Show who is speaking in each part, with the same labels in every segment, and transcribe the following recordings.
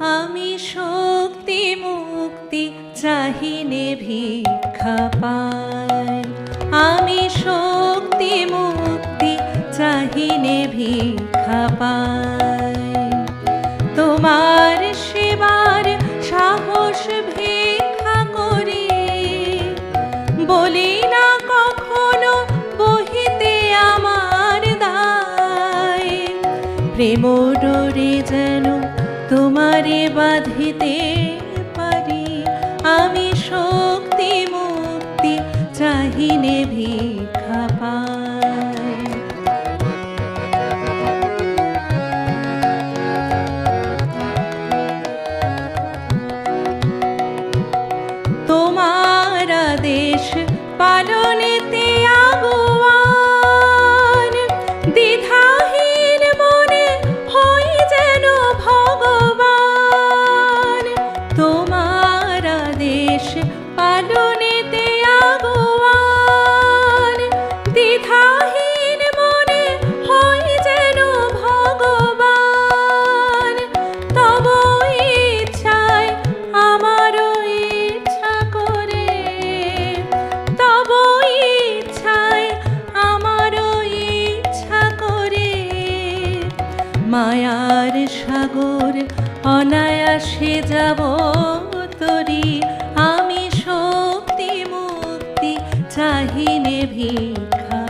Speaker 1: আমি শক্তি মুক্তি চাহিনে ভিক্ষা পাই। আমি শক্তি মুক্তি চাহিনে ভিক্ষা পাই। তোমার সেবার সাহস ভিক্ষা করি। বলি না কখনো বহিতে আমার দায়। প্রেম ডোরে যেন তোমারে বাঁধিতে পারি। আমি শক্তি মুক্তি চাহিনে ভিক্ষা পাই। মায়ার সাগর, অনায়াসে যাব তরি। আমি শক্তি মুক্তি চাহিনে ভিক্ষা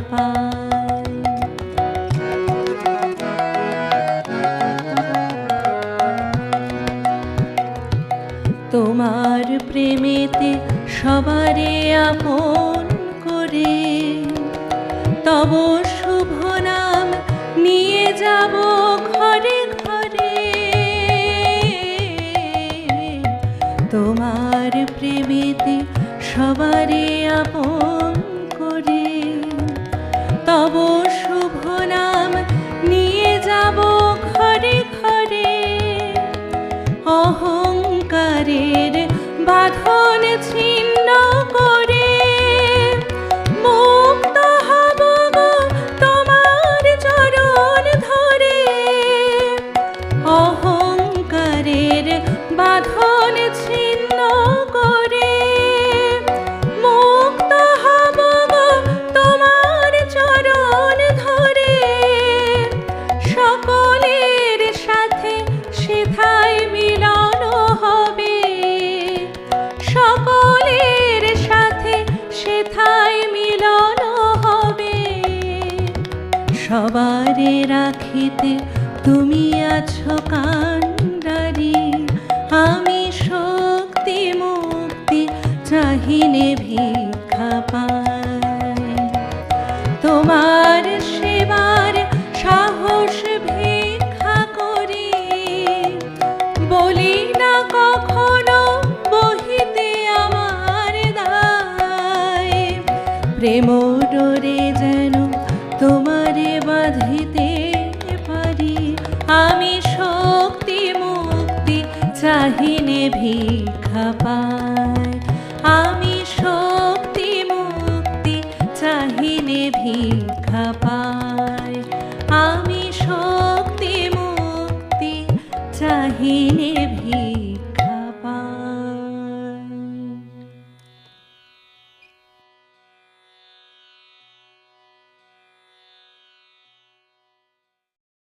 Speaker 1: তোমার প্রেমেতে সবারে আপন করে, তব শুভ নাম নিয়ে যাব তোমার প্রেমেতে সবারে আপন করে। তব শুভ নাম নিয়ে যাব ঘরে ঘরে। অহংকারের বাঁধন ছিন্ন সবারে রাখিতে তুমি আছো কান্ডারি আমি শক্তি মুক্তি চাহিনে ভিক্ষা পাই। তোমার সেবার সাহস ভিক্ষা করি। বলি না কখনো বহিতে আমার দায়। প্রেম আমি শক্তি মুক্তি চাহিনে ভিক্ষা পায় আমি শক্তি মুক্তি চাহিনে ভিক্ষা পায় আমি শক্তি মুক্তি চাহিনে